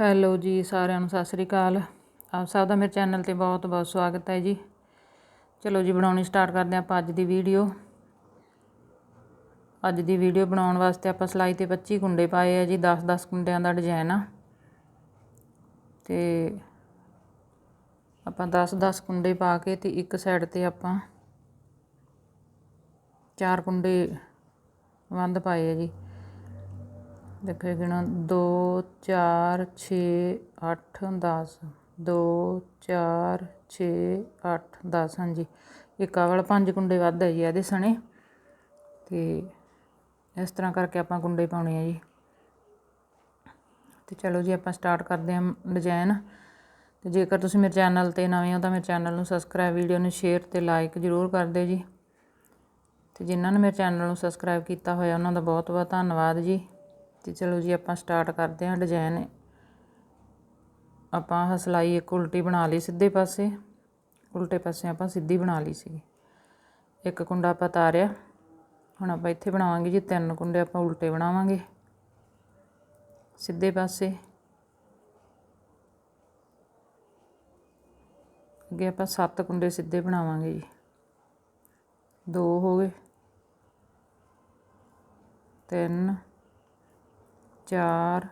Hello ਜੀ ਸਾਰਿਆਂ ਨੂੰ, ਸਤਿ ਸ੍ਰੀ ਅਕਾਲ। ਆਪ ਸਭ ਦਾ ਮੇਰੇ ਚੈਨਲ ਤੇ ਬਹੁਤ ਬਹੁਤ ਸਵਾਗਤ ਹੈ ਜੀ। ਚਲੋ ਜੀ, ਬਣਾਉਣੀ ਸਟਾਰਟ ਕਰਦੇ ਹਾਂ ਆਪਾਂ ਅੱਜ ਦੀ ਵੀਡੀਓ। ਅੱਜ ਦੀ ਵੀਡੀਓ ਬਣਾਉਣ ਵਾਸਤੇ ਆਪਾਂ ਸਲਾਈ ਤੇ 25 ਕੁੰਡੇ ਪਾਏ ਆ ਜੀ 10-10 ਕੁੰਡਿਆਂ ਦਾ ਡਿਜ਼ਾਈਨ ਆ। ਤੇ ਆਪਾਂ 10-10 ਕੁੰਡੇ ਪਾ ਕੇ ਤੇ ਇੱਕ ਸਾਈਡ ਤੇ ਆਪਾਂ ਚਾਰ ਕੁੰਡੇ ਵੰਦ ਪਾਏ ਆ ਜੀ। ਦੇਖੋ ਗਿਣਾ 2 4 6 8 10 2 4 6 8 10 ਹਾਂਜੀ, ਇੱਕ ਆ ਵਾਲਾ ਪੰਜ ਕੁੰਡੇ ਵੱਧ ਹੈ ਜੀ ਇਹਦੇ ਸਣੇ। ਤੇ ਇਸ ਤਰ੍ਹਾਂ ਕਰਕੇ ਆਪਾਂ ਕੁੰਡੇ ਪਾਉਣੇ ਆ ਜੀ। ਤੇ ਚਲੋ ਜੀ, ਆਪਾਂ ਸਟਾਰਟ ਕਰਦੇ ਹਾਂ ਡਿਜ਼ਾਈਨ ਤੇ ਜੇਕਰ ਤੁਸੀਂ ਮੇਰੇ ਚੈਨਲ ਤੇ ਨਵੇਂ ਹੋ, ਤਾਂ ਮੇਰੇ ਚੈਨਲ ਨੂੰ ਸਬਸਕ੍ਰਾਈਬ, ਵੀਡੀਓ ਨੂੰ ਸ਼ੇਅਰ ਤੇ ਲਾਈਕ ਜ਼ਰੂਰ ਕਰ ਦਿਓ ਜੀ। ਤੇ ਜਿਨ੍ਹਾਂ ਨੇ ਮੇਰੇ ਚੈਨਲ ਨੂੰ ਸਬਸਕ੍ਰਾਈਬ ਕੀਤਾ ਹੋਇਆ, ਉਹਨਾਂ ਦਾ ਬਹੁਤ ਬਹੁਤ ਧੰਨਵਾਦ ਜੀ। ਤੇ ਚਲੋ ਜੀ ਆਪਾਂ ਸਟਾਰਟ ਕਰਦੇ ਹਾਂ ਡਿਜ਼ਾਈਨ ਆਪਾਂ ਆਹ ਸਲਾਈ ਇੱਕ ਉਲਟੀ ਬਣਾ ਲਈ ਸਿੱਧੇ ਪਾਸੇ। ਉਲਟੇ ਪਾਸੇ ਆਪਾਂ ਸਿੱਧੀ ਬਣਾ ਲਈ ਸੀ ਇੱਕ ਕੁੰਡਾ ਆਪਾਂ ਤਾਰਿਆ। ਹੁਣ ਆਪਾਂ ਇੱਥੇ ਬਣਾਵਾਂਗੇ ਜੀ ਤਿੰਨ ਕੁੰਡੇ ਆਪਾਂ ਉਲਟੇ ਬਣਾਵਾਂਗੇ। ਸਿੱਧੇ ਪਾਸੇ। ਅੱਗੇ ਆਪਾਂ ਸੱਤ ਕੁੰਡੇ ਸਿੱਧੇ ਬਣਾਵਾਂਗੇ ਜੀ। ਦੋ ਹੋ ਗਏ। ਤਿੰਨ ਚਾਰ,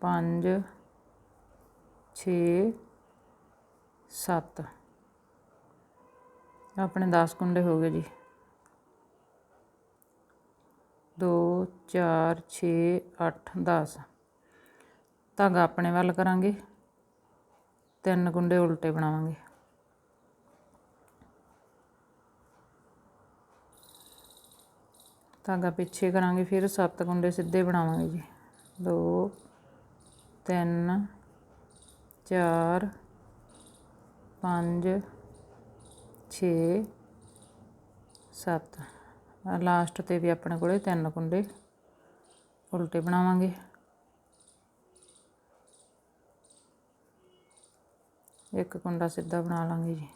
ਪੰਜ, ਛੇ, ਸੱਤ। ਆਪਣੇ 10 ਕੁੰਡੇ ਹੋ ਗਏ ਜੀ। 2 4 6 8 10 ਧਾਗਾ ਆਪਣੇ ਵੱਲ ਕਰਾਂਗੇ। ਤਿੰਨ ਕੁੰਡੇ ਉਲਟੇ ਬਣਾਵਾਂਗੇ। ਧਾਗਾ ਪਿੱਛੇ ਕਰਾਂਗੇ, ਫਿਰ ਸੱਤ ਕੁੰਡੇ ਸਿੱਧੇ ਬਣਾਵਾਂਗੇ ਜੀ। 2 3 4 5 6 7 ਲਾਸਟ ਤੇ ਵੀ ਆਪਣੇ ਕੋਲੇ ਤਿੰਨ ਕੁੰਡੇ ਉਲਟੇ ਬਣਾਵਾਂਗੇ। ਇੱਕ ਕੁੰਡਾ ਸਿੱਧਾ ਬਣਾ ਲਾਂਗੇ ਜੀ।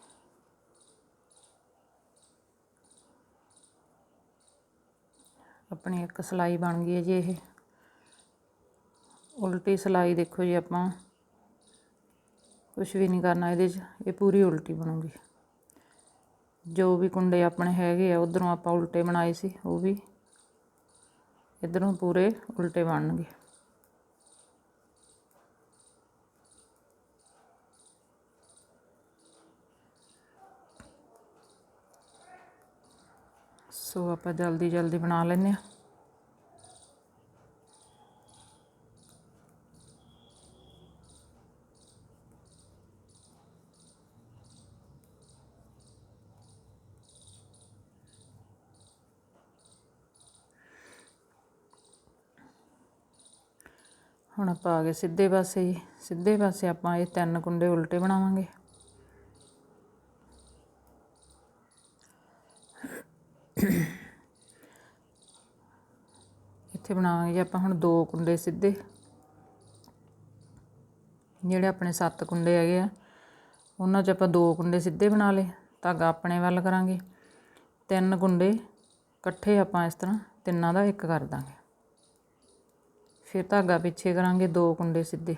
ਆਪਣੀ ਇੱਕ ਸਲਾਈ ਬਣ ਗਈ ਹੈ ਜੀ ਇਹ। ਉਲਟੀ ਸਲਾਈ ਦੇਖੋ ਜੀ ਆਪਾਂ। ਕੁਝ ਵੀ ਨਹੀਂ ਕਰਨਾ ਇਹਦੇ 'ਚ, ਇਹ ਪੂਰੀ ਉਲਟੀ ਬਣੂਗੀ। ਜੋ ਵੀ ਕੁੰਡੇ ਆਪਣੇ ਹੈਗੇ ਆ, ਉਧਰੋਂ ਆਪਾਂ ਉਲਟੇ ਬਣਾਏ ਸੀ, ਉਹ ਵੀ ਇਧਰੋਂ ਪੂਰੇ ਉਲਟੇ ਬਣਨਗੇ। ਸੋ ਆਪਾਂ ਜਲਦੀ ਜਲਦੀ ਬਣਾ ਲੈਂਦੇ ਹਾਂ। ਹੁਣ ਆਪਾਂ ਆ ਗਏ ਸਿੱਧੇ ਪਾਸੇ ਸਿੱਧੇ ਪਾਸੇ ਆਪਾਂ ਇਹ ਤਿੰਨ ਕੁੰਡੇ ਉਲਟੇ ਬਣਾਵਾਂਗੇ। ਇੱਥੇ ਬਣਾਵਾਂਗੇ ਜੀ ਆਪਾਂ ਹੁਣ ਦੋ ਕੁੰਡੇ ਸਿੱਧੇ। ਜਿਹੜੇ ਆਪਣੇ ਸੱਤ ਕੁੰਡੇ ਹੈਗੇ ਆ, ਉਹਨਾਂ 'ਚ ਆਪਾਂ ਦੋ ਕੁੰਡੇ ਸਿੱਧੇ ਬਣਾ ਲਏ ਧਾਗਾ ਆਪਣੇ ਵੱਲ ਕਰਾਂਗੇ। ਤਿੰਨ ਕੁੰਡੇ ਇਕੱਠੇ ਆਪਾਂ ਇਸ ਤਰ੍ਹਾਂ ਤਿੰਨਾਂ ਦਾ ਇੱਕ ਕਰ ਦਾਂਗੇ। ਫਿਰ ਧਾਗਾ ਪਿੱਛੇ ਕਰਾਂਗੇ ਦੋ ਕੁੰਡੇ ਸਿੱਧੇ।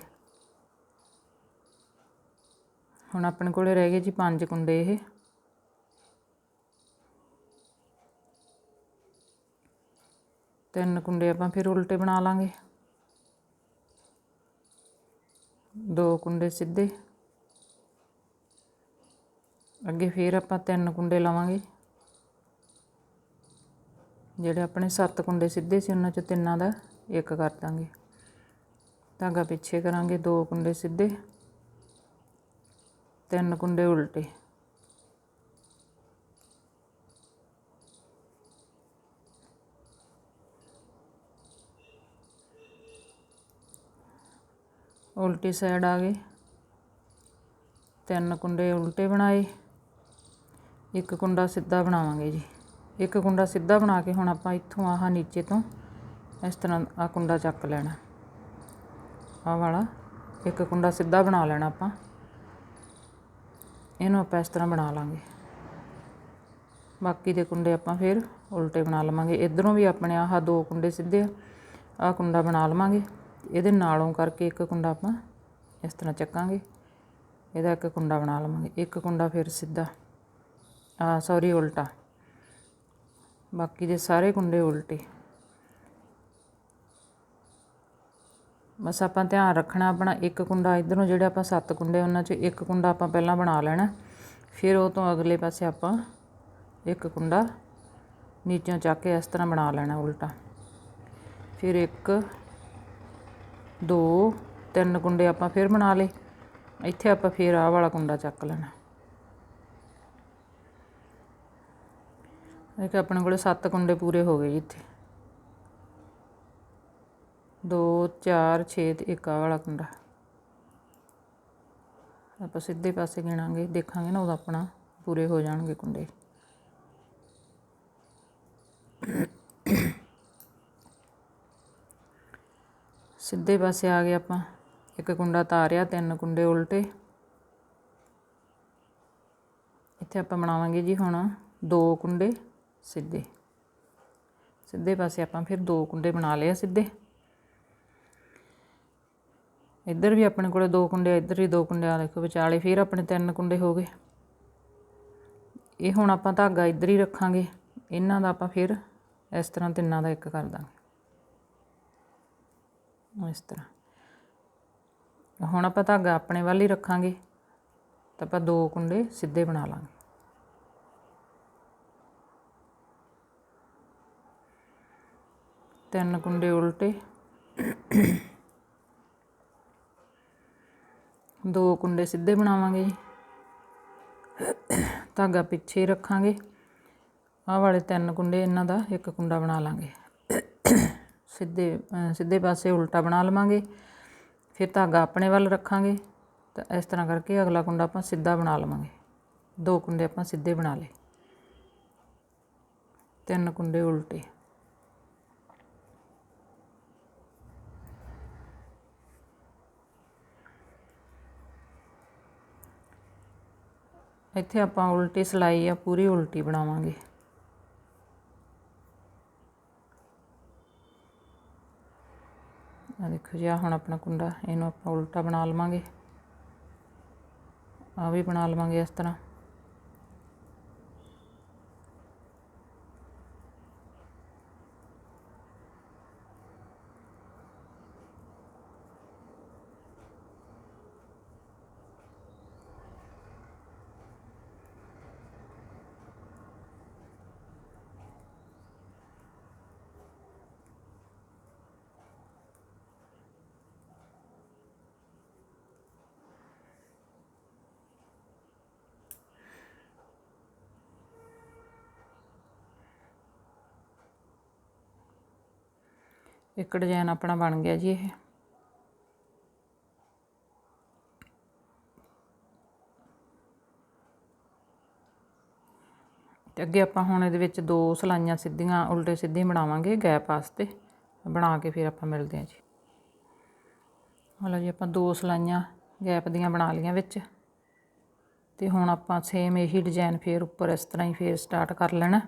ਹੁਣ ਆਪਣੇ ਕੋਲੇ ਰਹਿ ਗਏ ਜੀ ਪੰਜ ਕੁੰਡੇ ਇਹ। ਤਿੰਨ ਕੁੰਡੇ ਆਪਾਂ ਫਿਰ ਉਲਟੇ ਬਣਾ ਲਾਂਗੇ। ਦੋ ਕੁੰਡੇ ਸਿੱਧੇ। ਅੱਗੇ ਫਿਰ ਆਪਾਂ ਤਿੰਨ ਕੁੰਡੇ ਲਾਵਾਂਗੇ। ਜਿਹੜੇ ਆਪਣੇ ਸੱਤ ਕੁੰਡੇ ਸਿੱਧੇ ਸੀ, ਉਹਨਾਂ 'ਚੋਂ ਤਿੰਨਾਂ ਦਾ ਇੱਕ ਕਰ ਦਾਂਗੇ। ਧਾਗਾ ਪਿੱਛੇ ਕਰਾਂਗੇ, ਦੋ ਕੁੰਡੇ ਸਿੱਧੇ। ਤਿੰਨ ਕੁੰਡੇ ਉਲਟੇ। ਉਲਟੀ ਸਾਈਡ ਆ ਗਏ। ਤਿੰਨ ਕੁੰਡੇ ਉਲਟੇ ਬਣਾਏ। ਇੱਕ ਕੁੰਡਾ ਸਿੱਧਾ ਬਣਾਵਾਂਗੇ ਜੀ। ਇੱਕ ਕੁੰਡਾ ਸਿੱਧਾ ਬਣਾ ਕੇ ਹੁਣ ਆਪਾਂ ਇੱਥੋਂ ਆਹ ਨੀਚੇ ਤੋਂ ਇਸ ਤਰ੍ਹਾਂ ਆ ਕੁੰਡਾ ਚੱਕ ਲੈਣਾ। ਆਹ ਵਾਲਾ, ਇੱਕ ਕੁੰਡਾ ਸਿੱਧਾ ਬਣਾ ਲੈਣਾ ਆਪਾਂ। ਇਹਨੂੰ ਆਪਾਂ ਇਸ ਤਰ੍ਹਾਂ ਬਣਾ ਲਾਂਗੇ। ਬਾਕੀ ਦੇ ਕੁੰਡੇ ਆਪਾਂ ਫਿਰ ਉਲਟੇ ਬਣਾ ਲਵਾਂਗੇ। ਇਧਰੋਂ ਵੀ ਆਪਣੇ ਆਹ ਦੋ ਕੁੰਡੇ ਸਿੱਧੇ ਆ। ਆਹ ਕੁੰਡਾ ਬਣਾ ਲਵਾਂਗੇ। ਇਹਦੇ ਨਾਲੋਂ ਕਰਕੇ ਇੱਕ ਕੁੰਡਾ ਆਪਾਂ ਇਸ ਤਰ੍ਹਾਂ ਚੱਕਾਂਗੇ। ਇਹਦਾ ਇੱਕ ਕੁੰਡਾ ਬਣਾ ਲਵਾਂਗੇ। ਇੱਕ ਕੁੰਡਾ ਫਿਰ ਸਿੱਧਾ। ਆ ਸੌਰੀ ਉਲਟਾ। ਬਾਕੀ ਦੇ ਸਾਰੇ ਕੁੰਡੇ ਉਲਟੇ। ਬਸ ਆਪਾਂ ਧਿਆਨ ਰੱਖਣਾ ਆਪਣਾ ਇੱਕ ਕੁੰਡਾ। ਇਧਰੋਂ ਜਿਹੜੇ ਆਪਾਂ ਸੱਤ ਕੁੰਡੇ, ਉਹਨਾਂ 'ਚ ਇੱਕ ਕੁੰਡਾ ਆਪਾਂ ਪਹਿਲਾਂ ਬਣਾ ਲੈਣਾ। ਫਿਰ ਉਹ ਤੋਂ ਅਗਲੇ ਪਾਸੇ ਆਪਾਂ ਇੱਕ ਕੁੰਡਾ ਨੀਚੋਂ ਚੱਕ ਕੇ ਇਸ ਤਰ੍ਹਾਂ ਬਣਾ ਲੈਣਾ ਉਲਟਾ। ਫਿਰ ਇੱਕ ਦੋ, ਤਿੰਨ ਕੁੰਡੇ ਆਪਾਂ ਫਿਰ ਬਣਾ ਲਏ। ਇੱਥੇ ਆਪਾਂ ਫਿਰ ਆਹ ਵਾਲਾ ਕੁੰਡਾ ਚੱਕ ਲੈਣਾ। ਇਹ ਆਪਣੇ ਕੋਲੇ ਸੱਤ ਕੁੰਡੇ ਪੂਰੇ ਹੋ ਗਏ ਜੀ ਇੱਥੇ। 2 4 6 ਤੇ ਇੱਕ ਆਹ ਵਾਲਾ ਕੁੰਡਾ। ਆਪਾਂ ਸਿੱਧੇ ਪਾਸੇ ਗਿਣਾਂਗੇ, ਦੇਖਾਂਗੇ ਨਾ ਉਹਦਾ ਆਪਣਾ ਪੂਰੇ ਹੋ ਜਾਣਗੇ ਕੁੰਡੇ। ਸਿੱਧੇ ਪਾਸੇ ਆ ਗਏ ਆਪਾਂ। ਇੱਕ ਕੁੰਡਾ ਤਾਰਿਆ ਤਿੰਨ ਕੁੰਡੇ ਉਲਟੇ। ਇੱਥੇ ਆਪਾਂ ਬਣਾਵਾਂਗੇ ਜੀ ਹੁਣ ਦੋ ਕੁੰਡੇ ਸਿੱਧੇ। ਸਿੱਧੇ ਪਾਸੇ ਆਪਾਂ ਫਿਰ ਦੋ ਕੁੰਡੇ ਬਣਾ ਲਏ ਆ ਸਿੱਧੇ। ਇੱਧਰ ਵੀ ਆਪਣੇ ਕੋਲੇ ਦੋ ਕੁੰਡੇ ਆ, ਇੱਧਰ ਵੀ ਦੋ ਕੁੰਡੇ ਆ। ਦੇਖੋ ਵਿਚਾਲੇ ਫਿਰ ਆਪਣੇ ਤਿੰਨ ਕੁੰਡੇ ਹੋ ਗਏ। ਇਹ ਹੁਣ ਆਪਾਂ ਧਾਗਾ ਇੱਧਰ ਹੀ ਰੱਖਾਂਗੇ। ਇਹਨਾਂ ਦਾ ਆਪਾਂ ਫਿਰ ਇਸ ਤਰ੍ਹਾਂ ਤਿੰਨਾਂ ਦਾ ਇੱਕ ਕਰ ਦਾਂਗੇ। ਇਸ ਤਰ੍ਹਾਂ। ਹੁਣ ਆਪਾਂ ਧਾਗਾ ਆਪਣੇ ਵੱਲ ਹੀ ਰੱਖਾਂਗੇ, ਤਾਂ ਆਪਾਂ ਦੋ ਕੁੰਡੇ ਸਿੱਧੇ ਬਣਾ ਲਾਂਗੇ। ਤਿੰਨ ਕੁੰਡੇ ਉਲਟੇ। ਦੋ ਕੁੰਡੇ ਸਿੱਧੇ ਬਣਾਵਾਂਗੇ ਜੀ। ਧਾਗਾ ਪਿੱਛੇ ਹੀ ਰੱਖਾਂਗੇ। ਆਹ ਵਾਲੇ ਤਿੰਨ ਕੁੰਡੇ ਇਹਨਾਂ ਦਾ ਇੱਕ ਕੁੰਡਾ ਬਣਾ ਲਾਂਗੇ। ਸਿੱਧੇ ਸਿੱਧੇ ਪਾਸੇ ਉਲਟਾ ਬਣਾ ਲਵਾਂਗੇ। ਫਿਰ ਧਾਗਾ ਆਪਣੇ ਵੱਲ ਰੱਖਾਂਗੇ। ਤਾਂ ਇਸ ਤਰ੍ਹਾਂ ਕਰਕੇ ਅਗਲਾ ਕੁੰਡਾ ਆਪਾਂ ਸਿੱਧਾ ਬਣਾ ਲਵਾਂਗੇ। ਦੋ ਕੁੰਡੇ ਆਪਾਂ ਸਿੱਧੇ ਬਣਾ ਲਏ। ਤਿੰਨ ਕੁੰਡੇ ਉਲਟੇ। ਇੱਥੇ ਆਪਾਂ ਉਲਟੀ ਸਲਾਈ ਆ ਪੂਰੀ ਉਲਟੀ ਬਣਾਵਾਂਗੇ। ਆ ਦੇਖੋ ਜੀ ਆ ਹੁਣ ਆਪਣਾ ਕੁੰਡਾ, ਇਹਨੂੰ ਆਪਾਂ ਉਲਟਾ ਬਣਾ ਲਵਾਂਗੇ। ਆ ਵੀ ਬਣਾ ਲਵਾਂਗੇ ਇਸ ਤਰ੍ਹਾਂ। ਇੱਕ ਡਿਜ਼ਾਈਨ ਆਪਣਾ ਬਣ ਗਿਆ ਜੀ ਇਹ। ਤੇ ਅੱਗੇ ਆਪਾਂ ਹੁਣ ਇਹਦੇ ਵਿੱਚ ਦੋ ਸਲਾਈਆਂ ਸਿੱਧੀਆਂ, ਉਲਟੇ ਸਿੱਧੇ ਬਣਾਵਾਂਗੇ ਗੈਪ ਵਾਸਤੇ। ਬਣਾ ਕੇ ਫਿਰ ਆਪਾਂ ਮਿਲਦੇ ਹਾਂ ਜੀ। ਹਲੋ ਜੀ, ਆਪਾਂ ਦੋ ਸਲਾਈਆਂ ਗੈਪ ਦੀਆਂ ਬਣਾ ਲਈਆਂ ਵਿੱਚ। ਤੇ ਹੁਣ ਆਪਾਂ ਸੇਮ ਇਹੀ ਡਿਜ਼ਾਈਨ ਫੇਰ ਉੱਪਰ ਇਸ ਤਰ੍ਹਾਂ ਹੀ ਫੇਰ ਸਟਾਰਟ ਕਰ ਲੈਣਾ।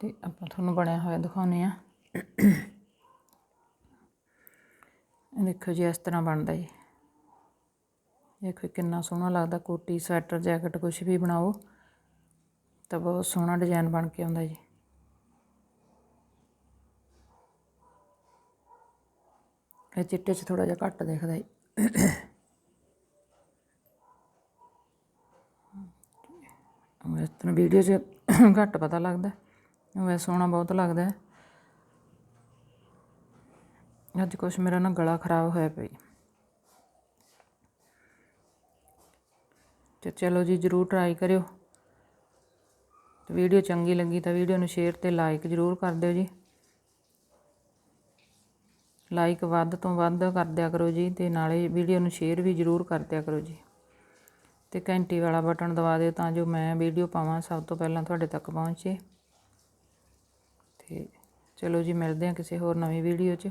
ਤੇ ਆਪਾਂ ਤੁਹਾਨੂੰ ਬਣਿਆ ਹੋਇਆ ਦਿਖਾਉਨੇ ਆ ਦੇਖੋ ਜੀ, ਇਸ ਤਰ੍ਹਾਂ ਬਣਦਾ ਜੀ। ਦੇਖੋ ਕਿੰਨਾ ਸੋਹਣਾ ਲੱਗਦਾ, ਕੋਟੀ, ਸਵੈਟਰ, ਜੈਕਟ ਕੁਝ ਵੀ ਬਣਾਓ, ਤਾਂ ਬਹੁਤ ਸੋਹਣਾ ਡਿਜ਼ਾਈਨ ਬਣ ਕੇ ਆਉਂਦਾ ਜੀ। ਇਹ ਚਿੱਟੇ 'ਚ ਥੋੜਾ ਜਿਹਾ ਘੱਟ ਦਿਖਦਾ ਜੀ। ਇਸ ਤਰ੍ਹਾਂ ਵੀਡੀਓ 'ਚ ਘੱਟ ਪਤਾ ਲੱਗਦਾ ਵੈਸੇ ਸੋਹਣਾ ਬਹੁਤ ਲੱਗਦਾ। ਅੱਜ ਕੁਛ ਮੇਰਾ ਨਾ ਗਲਾ ਖਰਾਬ ਹੋਇਆ ਪਿਆ ਤੇ ਚਲੋ ਜੀ, ਜਰੂਰ ਟਰਾਈ ਕਰਿਓ। ਤੇ ਵੀਡੀਓ ਚੰਗੀ ਲੱਗੀ ਤਾਂ ਵੀਡੀਓ ਨੂੰ ਸ਼ੇਅਰ ਤੇ ਲਾਈਕ ਜਰੂਰ ਕਰ ਦਿਓ ਜੀ। ਲਾਈਕ ਵੱਧ ਤੋਂ ਵੱਧ ਕਰ ਦਿਆ ਕਰੋ ਜੀ ਤੇ ਨਾਲੇ ਵੀਡੀਓ ਨੂੰ ਸ਼ੇਅਰ ਵੀ ਜਰੂਰ ਕਰ ਦਿਆ ਕਰੋ ਜੀ। ਤੇ ਘੰਟੀ ਵਾਲਾ ਬਟਨ ਦਬਾ ਦਿਓ ਤਾਂ ਜੋ ਮੈਂ ਵੀਡੀਓ ਪਾਵਾਂ, ਸਭ ਤੋਂ ਪਹਿਲਾਂ ਤੁਹਾਡੇ ਤੱਕ ਪਹੁੰਚੇ। ਤੇ ਚਲੋ ਜੀ, ਮਿਲਦੇ ਹਾਂ ਕਿਸੇ ਹੋਰ ਨਵੀਂ ਵੀਡੀਓ 'ਚ।